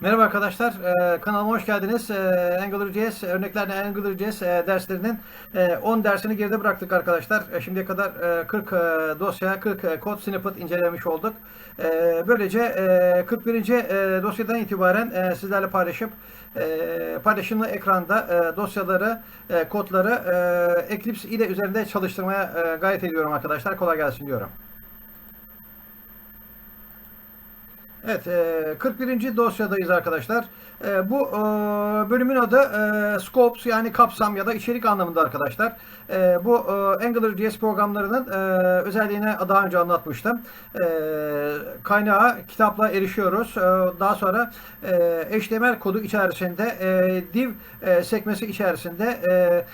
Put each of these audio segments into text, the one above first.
Merhaba arkadaşlar, ee, kanalıma hoş geldiniz. Ee, AngularJS, örneklerle AngularJS e, derslerinin e, 10 dersini geride bıraktık arkadaşlar. E, şimdiye kadar e, 40 e, dosya, 40 e, kod snippet incelemiş olduk. E, böylece e, 41. E, dosyadan itibaren e, sizlerle paylaşıp e, paylaşımlı ekranda e, dosyaları, e, kodları e, Eclipse ile üzerinde çalıştırmaya e, gayret ediyorum arkadaşlar. Kolay gelsin diyorum. Evet, e, 41. dosyadayız arkadaşlar. E, Bu e, bölümün adı e, Scopes yani kapsam ya da içerik anlamında arkadaşlar. E, Bu e, AngularJS programlarının e, özelliğini daha önce anlatmıştım. E, Kaynağa kitapla erişiyoruz. E, Daha sonra e, HTML kodu içerisinde e, div e, sekmesi içerisinde e, e,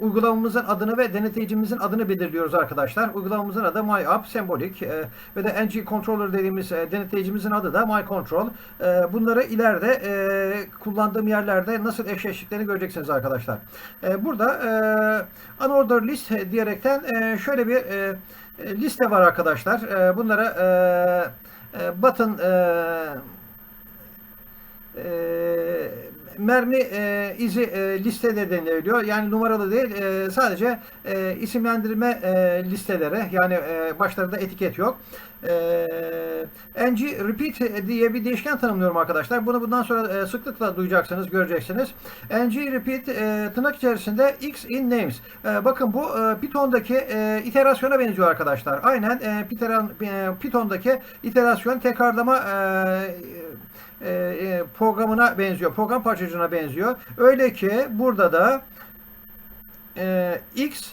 uygulamamızın adını ve denetleyicimizin adını belirliyoruz arkadaşlar. Uygulamamızın adı MyApp, sembolik e, ve de ng controller dediğimiz e, denetleyicimizin adı da MyControl. E, bunları ileride e, kullandığım yerlerde nasıl eşleştiklerini göreceksiniz arkadaşlar. E, burada e, unordered list diyerekten e, şöyle bir e, liste var arkadaşlar. E, bunlara e, e, button e, e, mermi e, izi e, listede deniliyor. Yani numaralı değil, e, sadece e, isimlendirme e, listeleri. Yani e, başlarında etiket yok. E, ng repeat diye bir değişken tanımlıyorum arkadaşlar. Bunu bundan sonra e, sıklıkla duyacaksınız, göreceksiniz. ng repeat e, tırnak içerisinde x in names. E, bakın bu e, Python'daki e, iterasyona benziyor arkadaşlar. Aynen e, Python, e, Python'daki iterasyon tekrarlama e, e, e, programına benziyor. Program parçacığına benziyor. Öyle ki burada da e, x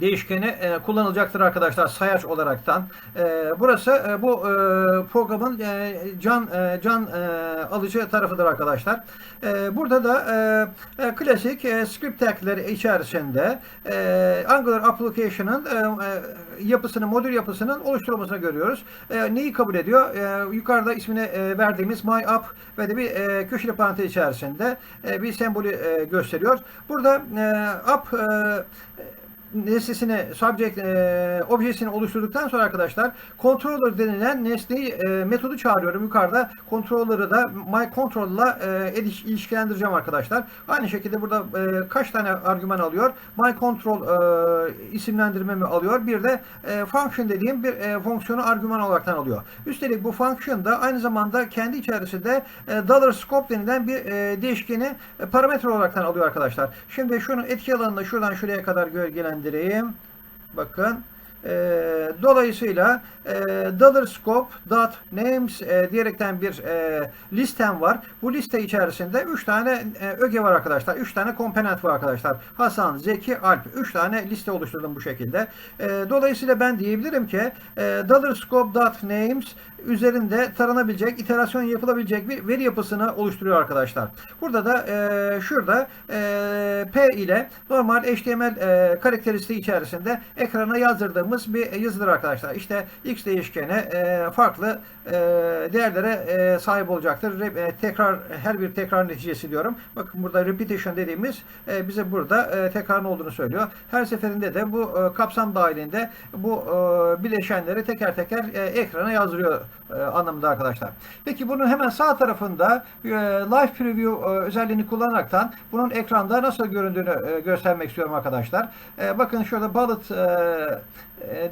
değişkeni e, kullanılacaktır arkadaşlar sayaç olaraktan. E, burası e, bu e, programın e, can e, can e, alıcı tarafıdır arkadaşlar. E, burada da e, e, klasik e, script tagleri içerisinde e, Angular application'ın e, e, yapısını, modül yapısının oluşturulmasını görüyoruz. E, neyi kabul ediyor? E, yukarıda ismini e, verdiğimiz my app ve de bir e, köşeli parantez içerisinde e, bir sembolü e, gösteriyor. Burada e, app e, nesnesini, subject e, objesini oluşturduktan sonra arkadaşlar controller denilen nesneyi e, metodu çağırıyorum yukarıda. Controller'ı da my control ile e, ilişkilendireceğim arkadaşlar. Aynı şekilde burada e, kaç tane argüman alıyor? My control e, isimlendirmemi alıyor. Bir de e, function dediğim bir e, fonksiyonu argüman olaraktan alıyor. Üstelik bu function da aynı zamanda kendi içerisinde e, dollar scope denilen bir e, değişkeni e, parametre olaraktan alıyor arkadaşlar. Şimdi şunu etki alanını şuradan şuraya kadar gölgelendireyim. Bakın. E, dolayısıyla e, dollar scope dot names e, diyerekten bir e, listem var. Bu liste içerisinde 3 tane e, öge var arkadaşlar. 3 tane komponent var arkadaşlar. Hasan, Zeki, Alp. 3 tane liste oluşturdum bu şekilde. E, dolayısıyla ben diyebilirim ki e, dollar scope dot names üzerinde taranabilecek, iterasyon yapılabilecek bir veri yapısını oluşturuyor arkadaşlar. Burada da e, şurada e, P ile normal HTML e, karakteristiği içerisinde ekrana yazdırdığımız bir yazıdır arkadaşlar. İşte x değişkeni e, farklı e, değerlere e, sahip olacaktır. Re, e, tekrar her bir tekrar neticesi diyorum. Bakın burada repetition dediğimiz e, bize burada e, tekrarın olduğunu söylüyor. Her seferinde de bu e, kapsam dahilinde bu e, bileşenleri teker teker e, ekrana yazdırıyor e, anlamında arkadaşlar. Peki bunun hemen sağ tarafında e, Live Preview e, özelliğini kullanaraktan bunun ekranda nasıl göründüğünü e, göstermek istiyorum arkadaşlar. Bakın şurada bullet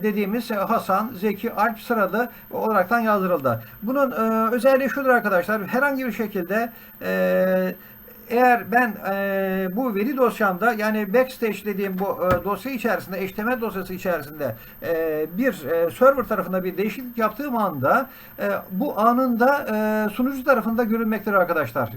dediğimiz Hasan, Zeki, Alp sıralı olaraktan yazdırıldı. Bunun özelliği şudur arkadaşlar. Herhangi bir şekilde e, eğer ben e, bu veri dosyamda yani backstage dediğim bu e, dosya içerisinde HTML dosyası içerisinde e, bir e, server tarafında bir değişiklik yaptığım anda e, bu anında e, sunucu tarafında görülmektedir arkadaşlar.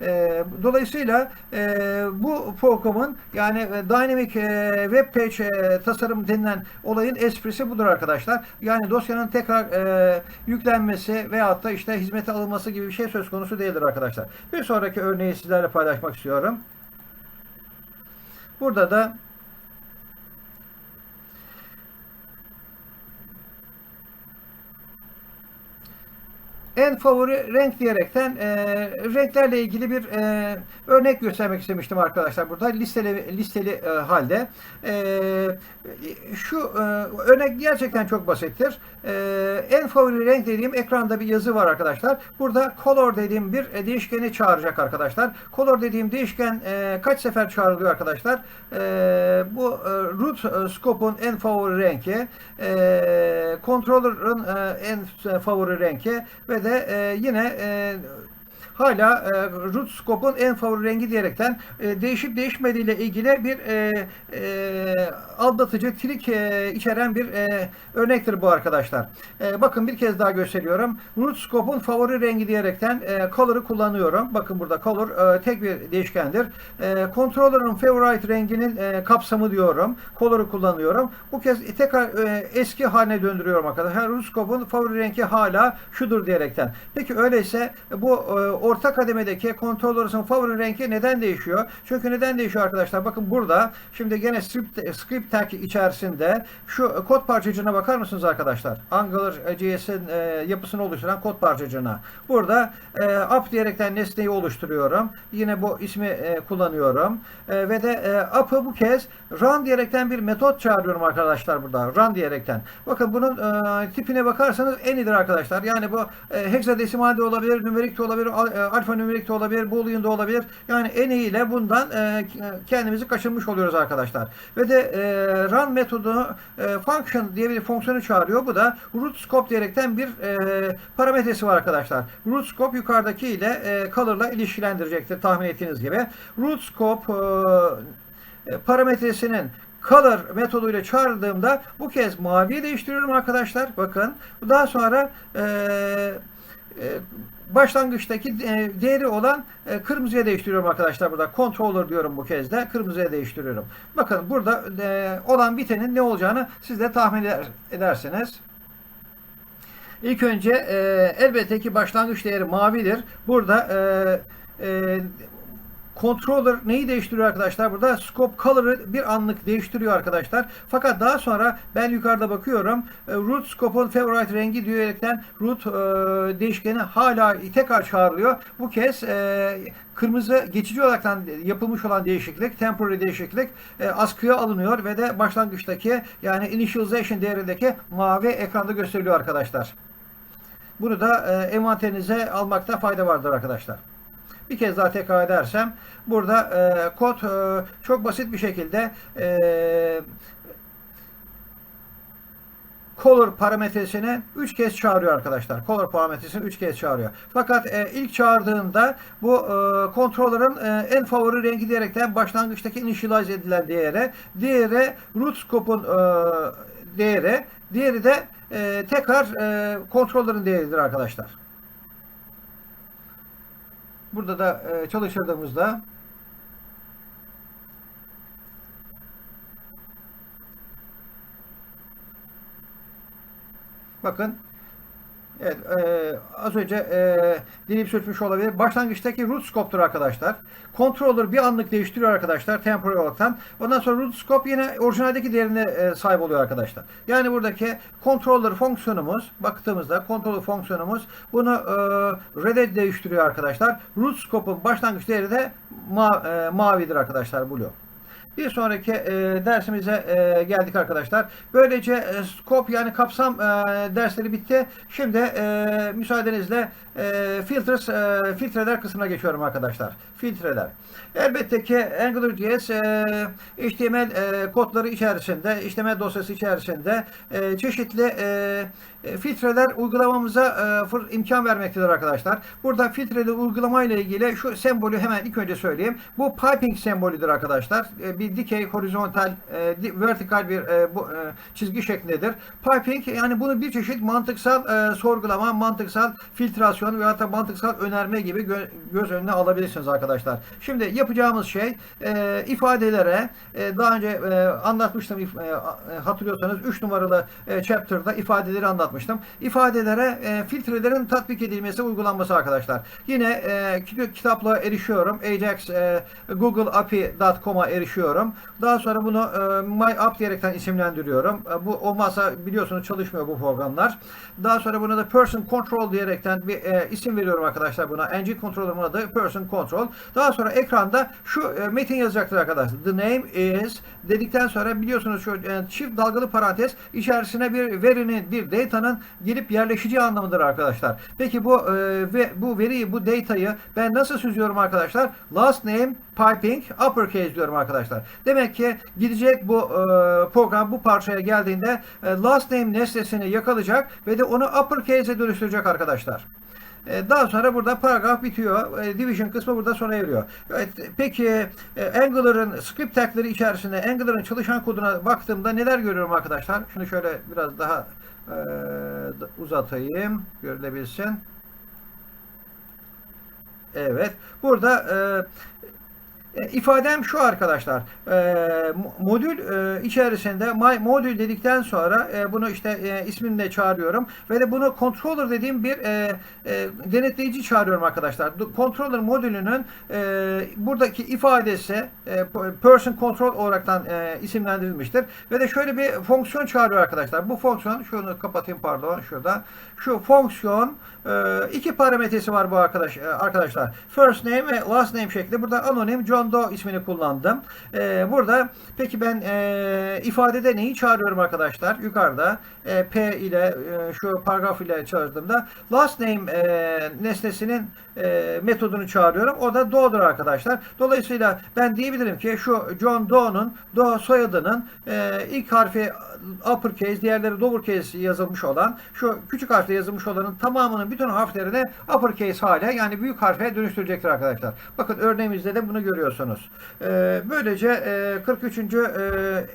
E, dolayısıyla e, bu programın yani e, dynamic e, web page e, tasarım denilen olayın esprisi budur arkadaşlar. Yani dosyanın tekrar e, yüklenmesi veyahut da işte hizmete alınması gibi bir şey söz konusu değildir arkadaşlar. Bir sonraki örneği sizlerle paylaşmak istiyorum. Burada da en favori renk diyerekten e, renklerle ilgili bir e, örnek göstermek istemiştim arkadaşlar burada listeli listeli e, halde. E, şu e, örnek gerçekten çok basittir. E, en favori renk dediğim ekranda bir yazı var arkadaşlar. Burada color dediğim bir e, değişkeni çağıracak arkadaşlar. Color dediğim değişken e, kaç sefer çağrılıyor arkadaşlar? E, bu e, root e, scope'un en favori rengi, e, controller'ın e, en favori rengi ve de e, yine e, hala e, root scope'un en favori rengi diyerekten e, değişip değişmediğiyle ilgili bir e, e, aldatıcı trik e, içeren bir e, örnektir bu arkadaşlar. E, bakın bir kez daha gösteriyorum. Root scope'un favori rengi diyerekten e, color'ı kullanıyorum. Bakın burada color e, tek bir değişkendir. E, controller'ın favorite renginin e, kapsamı diyorum. Color'ı kullanıyorum. Bu kez tekrar e, eski haline döndürüyorum arkadaşlar. Root scope'un favori rengi hala şudur diyerekten. Peki öyleyse bu e, orta kademedeki controller'ın favori rengi neden değişiyor? Çünkü neden değişiyor arkadaşlar? Bakın burada şimdi gene script, script tag içerisinde şu kod parçacığına bakar mısınız arkadaşlar? Angular JS'in e, yapısını oluşturan kod parçacığına. Burada e, up diyerekten nesneyi oluşturuyorum. Yine bu ismi e, kullanıyorum. E, ve de e, up'ı bu kez run diyerekten bir metot çağırıyorum arkadaşlar burada. Run diyerekten. Bakın bunun e, tipine bakarsanız enidir arkadaşlar. Yani bu e, hexadesimal de olabilir, nümerik de olabilir, e, alfanümerik de olabilir, boolean de olabilir. Yani en iyi bundan e, kendimizi kaçırmış oluyoruz arkadaşlar. Ve de e, run metodu e, function diye bir fonksiyonu çağırıyor. Bu da root scope diyerekten bir e, parametresi var arkadaşlar. Root scope yukarıdaki ile e, color'la ilişkilendirecektir tahmin ettiğiniz gibi. Root scope e, parametresinin color metoduyla çağrıldığımda bu kez maviye değiştiriyorum arkadaşlar. Bakın. Daha sonra e, e, başlangıçtaki e, değeri olan e, kırmızıya değiştiriyorum arkadaşlar burada. Controller diyorum bu kez de. Kırmızıya değiştiriyorum. Bakın burada e, olan bitenin ne olacağını siz de tahmin eder, edersiniz. İlk önce elbette ki başlangıç değeri mavidir. Burada Controller neyi değiştiriyor arkadaşlar? Burada scope color'ı bir anlık değiştiriyor arkadaşlar. Fakat daha sonra ben yukarıda bakıyorum. e, Root scope'un favorite rengi diyerekten root e, değişkeni hala tekrar çağrılıyor. Bu kez e, kırmızı geçici olaraktan yapılmış olan değişiklik, temporary değişiklik e, askıya alınıyor ve de başlangıçtaki yani initialization değerindeki mavi ekranda gösteriliyor arkadaşlar. Bunu da e, envanterinize almakta fayda vardır arkadaşlar. Bir kez daha tekrar edersem burada e, kod e, çok basit bir şekilde e, color parametresini 3 kez çağırıyor arkadaşlar. Color parametresini 3 kez çağırıyor. Fakat e, ilk çağırdığında bu e, controller'ın e, en favori rengi diyerekten başlangıçtaki initialize edilen değere, diğeri root scope'un e, değeri, diğeri de e, tekrar e, controller'ın değeridir arkadaşlar. Burada da e, çalıştırdığımızda bakın Evet, e, az önce e, dilim sürtmüş olabilir. Başlangıçtaki root scope'tur arkadaşlar. Controller bir anlık değiştiriyor arkadaşlar temporary olaraktan. Ondan sonra root scope yine orijinaldeki değerine e, sahip oluyor arkadaşlar. Yani buradaki controller fonksiyonumuz baktığımızda controller fonksiyonumuz bunu e, red'e değiştiriyor arkadaşlar. Root scope'un başlangıç değeri de ma, e, mavidir arkadaşlar blue. Bir sonraki e, dersimize e, geldik arkadaşlar. Böylece e, scope yani kapsam e, dersleri bitti. Şimdi e, müsaadenizle e, filters, e, filtreler kısmına geçiyorum arkadaşlar. Filtreler. Elbette ki AngularJS e, HTML e, kodları içerisinde, HTML dosyası içerisinde e, çeşitli e, e, filtreler uygulamamıza e, fır- imkan vermektedir arkadaşlar. Burada filtreli uygulama ile ilgili şu sembolü hemen ilk önce söyleyeyim. Bu piping sembolüdür arkadaşlar. E, bir dikey, horizontal, e, vertikal bir e, bu e, çizgi şeklindedir. Piping yani bunu bir çeşit mantıksal e, sorgulama, mantıksal filtrasyon veya da mantıksal önerme gibi gö- göz önüne alabilirsiniz arkadaşlar. Şimdi yapacağımız şey e, ifadelere e, daha önce e, anlatmıştım e, e, hatırlıyorsanız 3 numaralı e, chapter'da ifadeleri anlatmıştım. İfadelere e, filtrelerin tatbik edilmesi uygulanması arkadaşlar. Yine e, kit- kitapla erişiyorum. Ajax e, googleapi.com'a erişiyorum. Daha sonra bunu e, MyApp diyerekten isimlendiriyorum. E, bu olmazsa biliyorsunuz çalışmıyor bu programlar. Daha sonra buna da Person Control diyerekten bir e, isim veriyorum arkadaşlar buna. Engine Controller'ın adı Person Control. Daha sonra ekranda şu e, metin yazacaktır arkadaşlar. The name is dedikten sonra biliyorsunuz şu çift dalgalı parantez içerisine bir verinin, bir datanın girip yerleşeceği anlamıdır arkadaşlar. Peki bu ve bu veriyi, bu datayı ben nasıl süzüyorum arkadaşlar? Last name piping uppercase diyorum arkadaşlar. Demek ki gidecek bu e, program bu parçaya geldiğinde e, last name nesnesini yakalayacak ve de onu uppercase'e dönüştürecek arkadaşlar. E, Daha sonra burada paragraf bitiyor. Division kısmı burada sona eriyor. Evet, peki Angular'ın script tagleri içerisinde Angular'ın çalışan koduna baktığımda neler görüyorum arkadaşlar? Şunu şöyle biraz daha e, uzatayım. Görülebilsin. Evet. Burada e, e, ifadem şu arkadaşlar. E, mo- modül e, içerisinde modül dedikten sonra e, bunu işte e, çağırıyorum ve de bunu controller dediğim bir denetleyici çağırıyorum arkadaşlar. Controller modülünün buradaki ifadesi person control olaraktan isimlendirilmiştir ve de şöyle bir fonksiyon çağırıyor arkadaşlar. Bu fonksiyon şunu kapatayım pardon şurada. Şu fonksiyon iki parametresi var bu arkadaş arkadaşlar. First name ve last name şeklinde. Burada anonim John Doe ismini kullandım. E, burada peki ben e, ifadede neyi çağırıyorum arkadaşlar? Yukarıda e, P ile e, şu paragraf ile çağırdığımda last name e, nesnesinin e, metodunu çağırıyorum. O da Doe'dur arkadaşlar. Dolayısıyla ben diyebilirim ki şu John Doe'nun Doe soyadının e, ilk harfi uppercase, diğerleri lowercase yazılmış olan, şu küçük harfle yazılmış olanın tamamının bütün harflerini uppercase hale yani büyük harfe dönüştürecektir arkadaşlar. Bakın örneğimizde de bunu görüyorsunuz. E, böylece e, 43. E,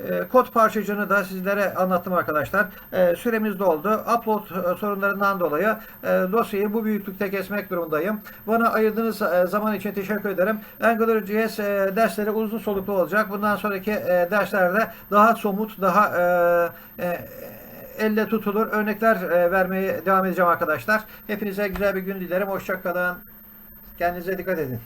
e, kod parçacığını da sizlere anlattım arkadaşlar. E, süremiz doldu. Upload e, sorunlarından dolayı e, dosyayı bu büyüklükte kesmek durumundayım. Bana ayırdığınız e, zaman için teşekkür ederim. AngularJS e, dersleri uzun soluklu olacak. Bundan sonraki e, derslerde daha somut, daha e, e, elle tutulur örnekler e, vermeye devam edeceğim arkadaşlar. Hepinize güzel bir gün dilerim. Hoşçakalın. Kendinize dikkat edin.